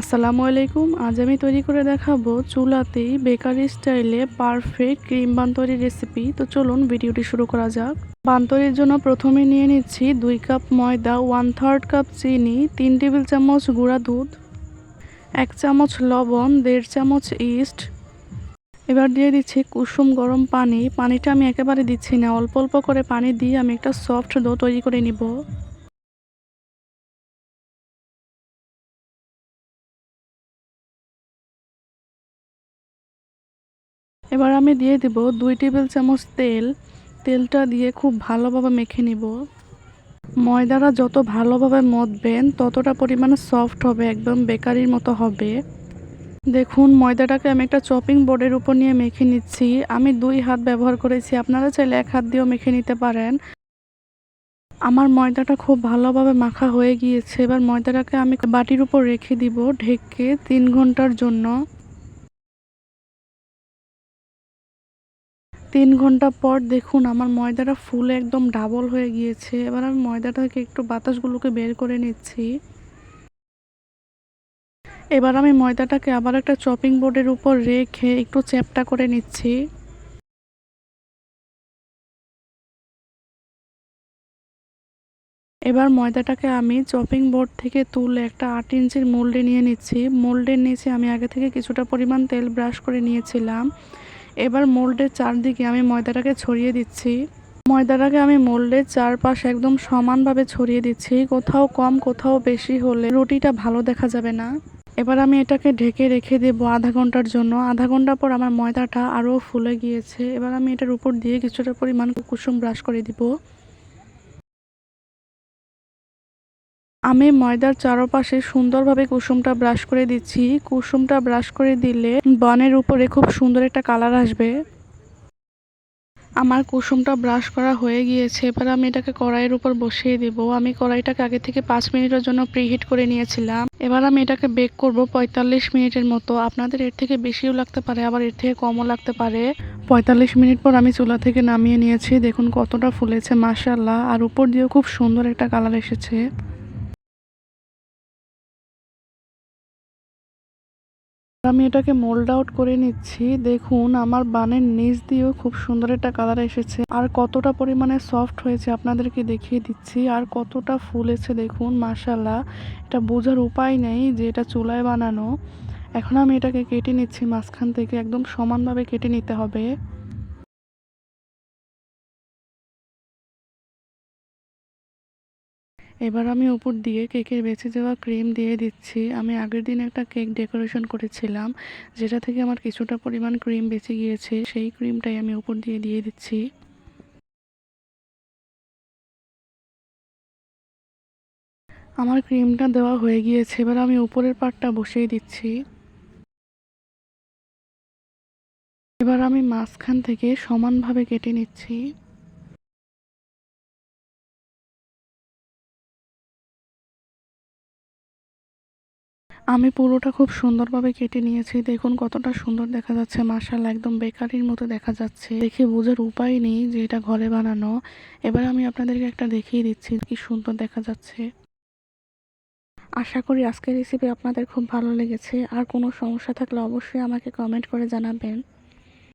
আসসালামু আলাইকুম। আজ আমি তৈরি করে দেখাবো চুলাতেই বেকারি স্টাইলে পারফেক্ট ক্রিম বান তৈরির রেসিপি। তো চলুন ভিডিওটি শুরু করা যাক। বান তৈরির জন্য প্রথমে নিয়ে নিচ্ছি দুই কাপ ময়দা ওয়ান থার্ড কাপ চিনি, তিন টেবিল চামচ গুঁড়া দুধ, এক চামচ লবণ, দেড় চামচ ইস্ট এবার দিয়ে দিচ্ছি কুসুম গরম পানি। পানিটা আমি একেবারে দিচ্ছি না। অল্প অল্প করে পানি দিয়ে আমি একটা সফট ডো তৈরি করে নিব। এবার আমি দিয়ে দেব দুই টেবিল চামচ তেল। তেলটা দিয়ে খুব ভালোভাবে মেখে নিব। ময়দাটা যত ভালোভাবে মথবেন ততটা পরিমাণে সফট হবে, একদম বেকারির মতো হবে। দেখুন, ময়দাটাকে আমি একটা চপিং বোর্ডের উপর নিয়ে মেখে নিচ্ছি। আমি দুই হাত ব্যবহার করেছি, আপনারা চাইলে এক হাত দিয়েও মেখে নিতে পারেন। আমার ময়দাটা খুব ভালোভাবে মাখা হয়ে গিয়েছে। এবার ময়দাটাকে আমি বাটির উপর রেখে দিব ঢেকে তিন ঘণ্টার জন্য। তিন ঘণ্টা পর দেখুন আমার ময়দাটা ফুলে একদম ডাবল হয়ে গিয়েছে। এবার আমি ময়দাটাকে একটু বাতাসগুলোকে বের করে নিচ্ছি। এবার আমি ময়দাটাকে আবার একটা চপিং বোর্ডের উপর রেখে একটু চ্যাপটা করে নিচ্ছি। এবার ময়দাটাকে আমি চপিং বোর্ড থেকে তুলে একটা আট ইঞ্চির মোল্ডে নিয়ে নিচ্ছি। মোল্ডের নিচে আমি আগে থেকে কিছুটা পরিমাণ তেল ব্রাশ করে নিয়েছিলাম। এবার মোল্ডের চারদিকে আমি ময়দাটাকে ছড়িয়ে দিচ্ছি। ময়দাটাকে আমি মোল্ডের চারপাশ একদম সমানভাবে ছড়িয়ে দিচ্ছি। কোথাও কম, কোথাও বেশি হলে রুটিটা ভালো দেখা যাবে না। এবার আমি এটাকে ঢেকে রেখে দেবো আধা ঘণ্টার জন্য। আধা ঘণ্টা পর আমার ময়দাটা আরও ফুলে গিয়েছে। এবার আমি এটার উপর দিয়ে কিছুটা পরিমাণ কুসুম ব্রাশ করে দিব। আমি ময়দার চারপাশে সুন্দরভাবে কুসুমটা ব্রাশ করে দিচ্ছি। কুসুমটা ব্রাশ করে দিলে বনের উপরে খুব সুন্দর একটা কালার আসবে। আমার কুসুমটা ব্রাশ করা হয়ে গিয়েছে। এবার আমি এটাকে কড়াইয়ের উপর বসিয়ে দেব। আমি কড়াইটাকে আগে থেকে পাঁচ মিনিটের জন্য প্রিহিট করে নিয়েছিলাম। এবার আমি এটাকে বেক করব পঁয়তাল্লিশ মিনিটের মতো। আপনাদের এর থেকে বেশিও লাগতে পারে, আবার এর থেকে কমও লাগতে পারে। পঁয়তাল্লিশ মিনিট পর আমি চুলা থেকে নামিয়ে নিয়েছি। দেখুন কতটা ফুলেছে মাসাল্লাহ আর উপর দিয়েও খুব সুন্দর একটা কালার এসেছে। আমি এটাকে মোল্ড আউট করে নিচ্ছি। দেখুন, আমার বানের নিচ দিয়েও খুব সুন্দর একটা কালার এসেছে। আর কতটা পরিমাণে সফট হয়েছে আপনাদেরকে দেখিয়ে দিচ্ছি। আর কতটা ফুলেছে দেখুন মাসাল্লাহ এটা বোঝার উপায় নেই যে এটা চুলায় বানানো। এখন আমি এটাকে কেটে নিচ্ছি মাঝখান থেকে। একদম সমানভাবে কেটে নিতে হবে। এবার আমি উপর দিয়ে কেকের বেঁচে যাওয়া ক্রিম দিয়ে দিচ্ছি। আমি আগের দিন একটা কেক ডেকোরেশন করেছিলাম, যেটা থেকে আমার কিছুটা পরিমাণ ক্রিম বেঁচে গিয়েছে, সেই ক্রিমটাই আমি উপর দিয়ে দিয়ে দিচ্ছি। আমার ক্রিমটা দেওয়া হয়ে গিয়েছে, এবার আমি উপরের পাটটা বসিয়ে দিচ্ছি। এবার আমি মাঝখান থেকে সমানভাবে কেটে নিচ্ছি। আমি পুরোটা খুব সুন্দরভাবে কেটে নিয়েছি। দেখুন, কতটা সুন্দর দেখা যাচ্ছে। মাসাল একদম বেকারির মতো দেখা যাচ্ছে। দেখে বোঝার উপায় নেই যে এটা ঘরে বানানো। এবার আমি আপনাদেরকে একটা দেখিয়ে দিচ্ছি কি সুন্দর দেখা যাচ্ছে। আশা করি আজকের রেসিপি আপনাদের খুব ভালো লেগেছে। আর কোনো সমস্যা থাকলে অবশ্যই আমাকে কমেন্ট করে জানাবেন।